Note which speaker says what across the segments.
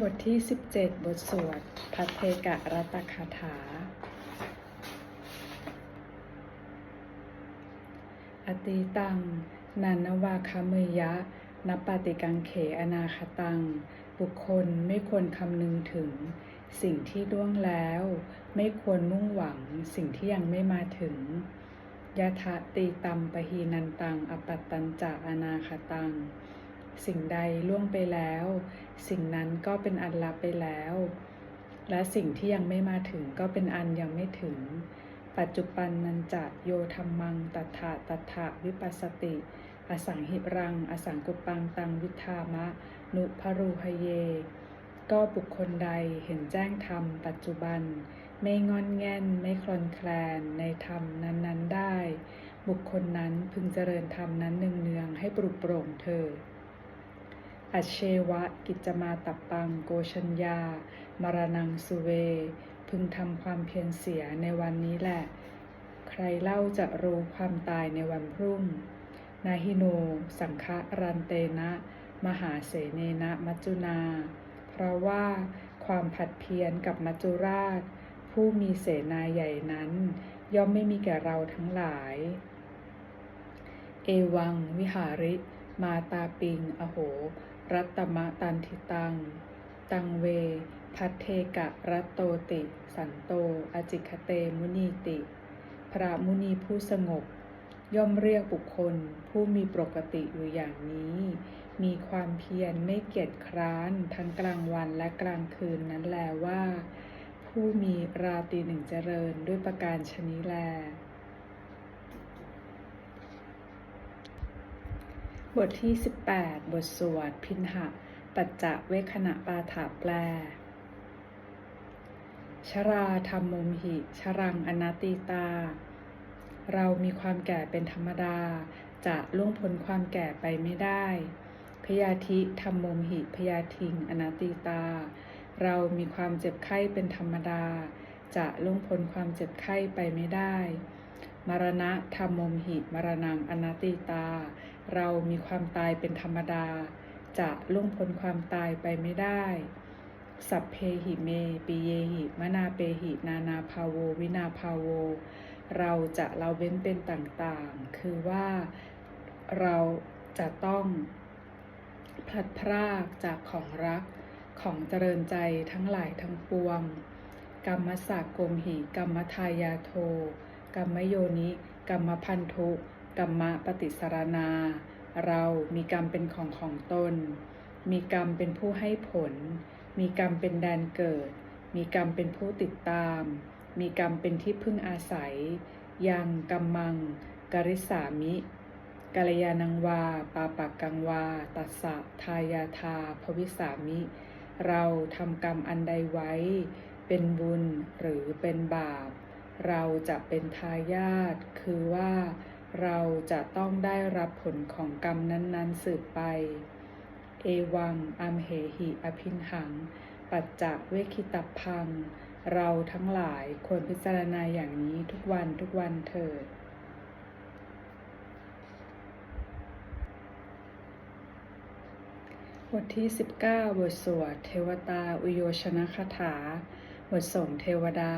Speaker 1: บทที่ 17 บทสวดพัทเทกะรัตคาถา อติตัง นันนวาคาเมยะนปปติกังเขอนาคตัง บุคคลไม่ควรคำนึงถึง สิ่งที่ล่วงแล้ว ไม่ควรมุ่งหวังสิ่งที่ยังไม่มาถึงยะทะตีตัมปหีนันตัง อปัตตัญจะอนาคตัง สิ่งใดล่วงไปแล้ว สิ่งนั้นก็เป็นอันลับไปแล้ว และสิ่งที่ยังไม่มาถึงก็เป็นอันยังไม่ถึง ปัจจุบันนันจะโยธรรมังตัถะตัถะวิปัสสติ อสังหิรัง อสังกุปังตังวิธามะ นุภรูหเย ก็บุคคลใดเห็นแจ้งธรรมปัจจุบัน ไม่งอนแง่นไม่คลอนแคลนในธรรมนั้น ๆได้ บุคคลนั้นพึงเจริญธรรมนั้นเนืองๆให้ปรุโปร่งเถิด อเชวะกิจจมาตับปังโกชัญญา มรณังสุเว พึงทำความเพียรเสียในวันนี้แหละ ใครเล่าจะรู้ความตายในวันพรุ่ง นาฮิโน สังฆรันเตนะ มหาเสเนนะมัจจุนา เพราะว่าความผัดเพี้ยนกับมัจจุราช ผู้มีเสนาใหญ่นั้น ย่อมไม่มีแก่เราทั้งหลาย เอวัง วิหาริ มาตาปิง อโห รัตมะตันทิตัง ตังเว พัทเทกะรัตโตติ สันโต อจิคเตมุนีติ พระมุนีผู้สงบ ย่อมเรียกบุคคลผู้มีปกติอยู่อย่างนี้ มีความเพียรไม่เกียจคร้านทั้งกลางวันและกลางคืนนั้นแลว่า ผู้มีราตรีหนึ่งเจริญด้วยประการชนิแล บทที่ 18 บทสวดพินหะ ปัจจะเวคณะปาถาแปล ชราธรรมมหิ ชรังอนาติตา เรามีความแก่เป็นธรรมดา จะล่วงพ้นความแก่ไปไม่ได้ พยาธิธรรมมมหิ พยาทิงอนาติตา เรามีความเจ็บไข้เป็นธรรมดา จะล่วงพ้นความเจ็บไข้ไปไม่ได้ มรณะธรรมมมหิ มรณังอนาติตา เรามีความตายเป็นธรรมดา จะล่วงพ้นความตายไปไม่ได้ สัพเพหิเมปิเยหิมนาเปหิ นานาภาโว วินาภาโว เราจะเราเว้นเป็นต่างๆ คือว่าเราจะต้องพลัดพรากจากของรักของเจริญใจทั้งหลายทั้งปวง กรรมสากกมหิ กรรมทายาโท กรรมโยนิกรรมพันธุกรรมปฏิสารนา เรามีกรรมเป็นของของตน มีกรรมเป็นผู้ให้ผล มีกรรมเป็นแดนเกิด มีกรรมเป็นผู้ติดตาม มีกรรมเป็นที่พึ่งอาศัย ยังกรรมัง กริสามิกาลยานังวา ปาปักกังวา ตัสสะทายาทา ภวิสามิ เราทำกรรมอันใดไว้ เป็นบุญหรือเป็นบาป เราจะเป็นทายาทคือว่าเราจะต้องได้รับผลของกรรมนั้น ๆ สืบไป เอวัง อัมเหหิอภินหัง ปัจจะเวคิตัพัง เราทั้งหลายควรพิจารณาอย่างนี้ทุกวันทุกวันเถิด บทที่ 19 บทสวดเทวตา อุโยชนะคาถา บทส่งเทวดา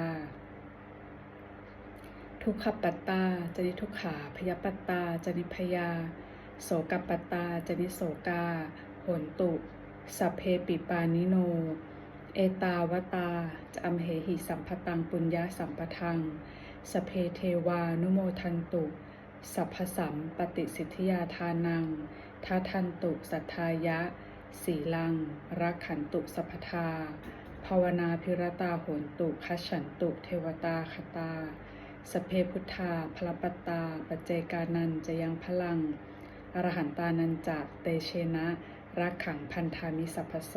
Speaker 1: ทุกขปัตตาจนิทุกขาพยปัตตาจนิพยา โสกปัตตาจนิโสกาโหนตุ สัพเพปิปานิโน เอตาวตาจะอัมเหหิสัมปตังปุญญาสัมปทัง สเพเทวานุโมทันตุ สัพพสัมปฏิสิทธิยาทานังทาทันตุสัทธายะ สีลัง รักขันตุสัพทา ภาวนาพิรตาโหนตุคัจฉันตุเทวตาคตา สเพพุทธาพลปตตา ปัจเจกานันจะยังพลัง อรหันตานันจะเตเชนะรักขังพันธามิสัพพโซ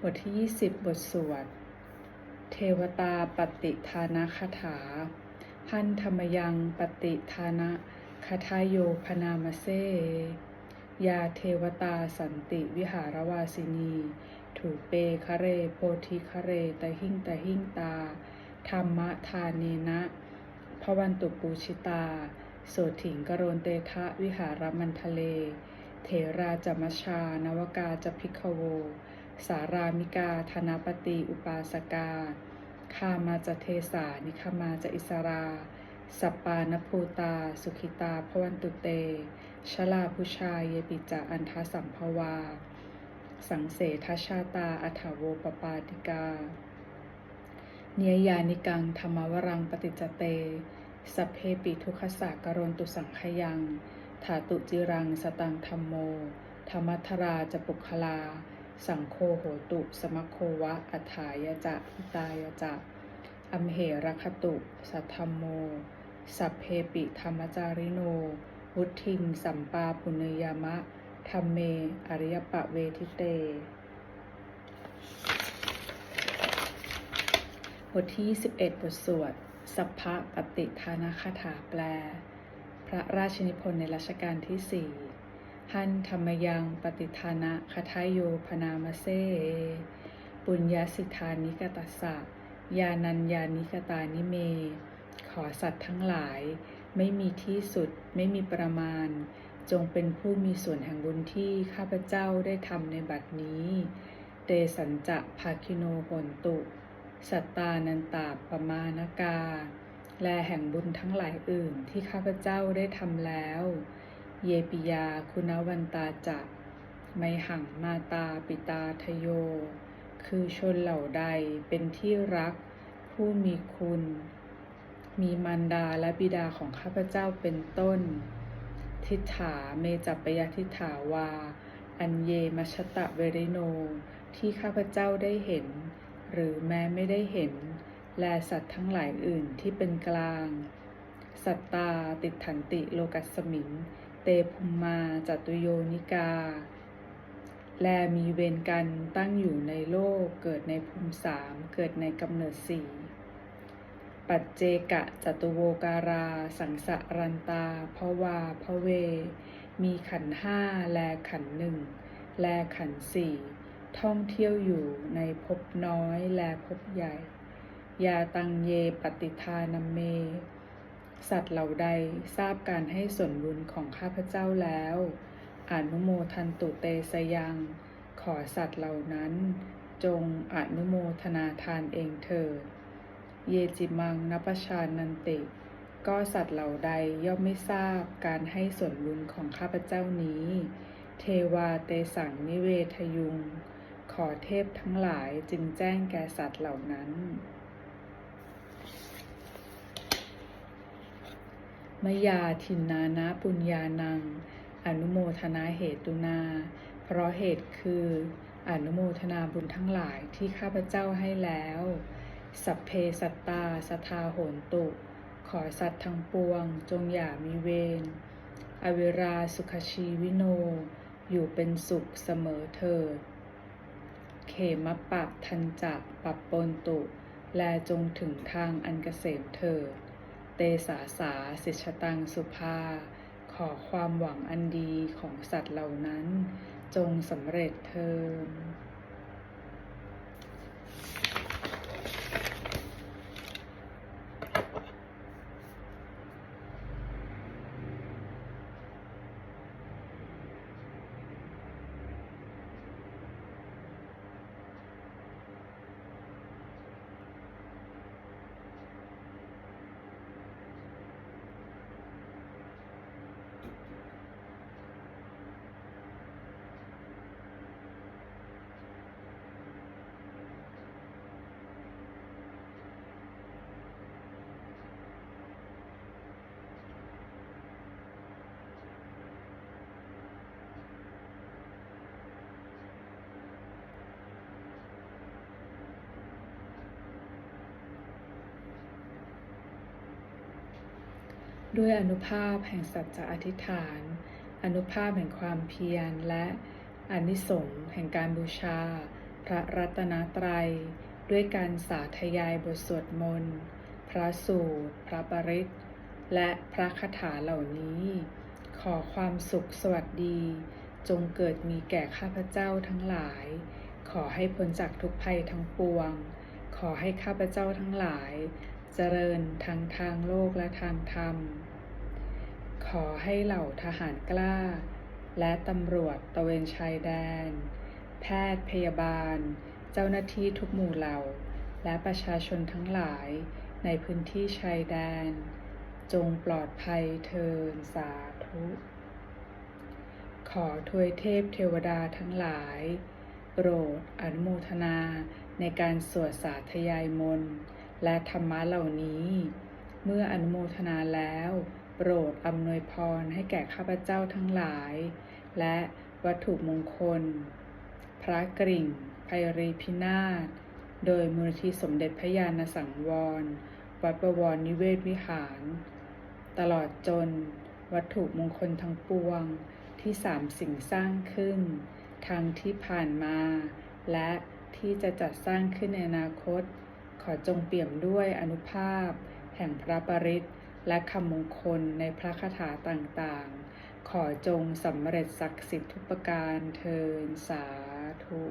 Speaker 1: บทที่ 20 บทสวด เทวตาปฏิทานะคาถา พันธรรมยังปฏิทานะคาทายโยพนามเซ ยาเทวตาสันติวิหารวาสินี ถูเปคะเรโพธิคะเรตะหิ่งตะหิ่งตา ธรรมทาเนนะพวันตุปูชิตา โสถิงกโรนเตทะวิหารมันทะเล เถราจมัชชานวกาจพิกโว สารามิกาธนปฏิอุปาสกาคามาจะเทสานิคามาจะอิสรา สัปปานภูตา สุขิตาพวันตุเต ชลาพุชาเยปิจาอันทสัมภวา สังเสทชาตาอัถโวปปาติกา เนียยานิกังธรรมวรังปฏิจเต สัพเพปิทุคขสากรณตุสังขยังถาตุจิรังสตังธรรมโม ธรรมัทราจะปุคลา สังโฆโหตุ สมโควะ อัฏฐายะจะอิตายะจะอัมเหรคตุ สัทธรรมโม สัพเพปิธรรมจาริโน วุทิงสัมปาปุเนยามะ ธรรมเม อริยปะเวทิเต บทที่ 11 บทสวด สัพพะปฏิทานาคาถาแปล พระราชนิพนธ์ในรัชกาลที่สี่หันธรรมยังปฏิทานะคทายโยพนามเซ ปุญญาสิทธานิกตัสสะยานัญญานิกตานิเม ขอสัตว์ทั้งหลาย ไม่มีที่สุด ไม่มีประมาณ จงเป็นผู้มีส่วนแห่งบุญที่ข้าพเจ้าได้ทำในบัดนี้ เตสัญจะภาคิโนโหนตุ สัตตานันตาปมานกา และแห่งบุญทั้งหลายอื่นที่ข้าพเจ้าได้ทำแล้ว เยปิยาคุณวันตาจะไมหังมาตาปิตาทโย คือชนเหล่าใดเป็นที่รัก ผู้มีคุณ มีมารดาและบิดาของข้าพเจ้าเป็นต้น ทิฏฐาเมจัปปยทิฏฐาวา อันเยมัชตะเวริโน ที่ข้าพเจ้าได้เห็น หรือแม้ไม่ได้เห็น แลสัตว์ทั้งหลายอื่นที่เป็นกลาง สัตตาติดถันติโลกัสมิง เตภุมมาจัตุโยนิกา แลมีเวรกันตั้งอยู่ในโลกเกิดในภูมิสามเกิดในกำเนิดสี่ ปัจเจกะจตุโวการา สังสะรันตาพวาพเว มีขันห้าแลขันหนึ่งแลขันสี่ท่องเที่ยวอยู่ในภพน้อยแลภพใหญ่ ยาตังเยปฏิทานัมเม สัตว์เหล่าใดทราบการให้ส่วนบุญของข้าพเจ้าแล้ว อนุโมทันตุเตสยัง ขอสัตว์เหล่านั้น จงอนุโมทนาทานเองเถิด เยจิมังนัปชานันติ ก็สัตว์เหล่าใดย่อมไม่ทราบการให้ส่วนบุญของข้าพเจ้านี้ เทวาเตสังนิเวทยุง ขอเทพทั้งหลายจึงแจ้งแก่สัตว์เหล่านั้น มยาทินนานะปุญญานัง อนุโมทนาเหตุนา เพราะเหตุคือ อนุโมทนาบุญทั้งหลายที่ข้าพเจ้าให้แล้ว สัพเพสัตตาสทาโหนตุ ขอสัตว์ทั้งปวง จงอย่ามีเวร อเวราสุขชีวิโน อยู่เป็นสุขเสมอเถิด เขมปะทันจะปับปนตุ แลจงถึงทางอันเกษมเถิด เตสาสาสิชตังสุภา ขอความหวังอันดีของสัตว์เหล่านั้น จงสำเร็จเทิน ด้วยอนุภาพแห่งสัจจะอธิษฐาน อนุภาพแห่งความเพียรและอนิสงส์แห่งการบูชา พระรัตนตรัย ด้วยการสาธยายบทสวดมนต์พระสูตร พระปริตและพระคาถาเหล่านี้ ขอความสุขสวัสดี จงเกิดมีแก่ข้าพเจ้าทั้งหลาย ขอให้พ้นจากทุกภัยทั้งปวง ขอให้ข้าพเจ้าทั้งหลาย เจริญทั้งทางโลกและทางธรรม ขอให้เหล่าทหารกล้า และตำรวจตะเวนชายแดน แพทย์พยาบาล เจ้าหน้าที่ทุกหมู่เหล่า และประชาชนทั้งหลายในพื้นที่ชายแดน จงปลอดภัยเทินสาธุ ขอทวยเทพเทวดาทั้งหลาย โปรดอนุโมทนาในการสวดสาธยายมนต์และธรรมะเหล่านี้ เมื่ออนุโมทนาแล้ว โปรดอำนวยพรให้แก่ข้าพเจ้าทั้งหลาย และวัตถุมงคล พระกริ่งไพรีพินาศ โดยมูลที่สมเด็จพระญาณสังวร วัดประวรนิเวศวิหาร ตลอดจน วัตถุมงคลทั้งปวงที่สามสิ่งสร้างขึ้น ทั้งที่ผ่านมา และที่จะจัดสร้างขึ้นในอนาคต ขอจงเปี่ยมด้วยอนุภาพ แห่งพระปริตร และคำมงคลในพระคาถาต่างๆ ขอจงสำเร็จศักดิ์สิทธิ์ทุกประการเทินสาธุ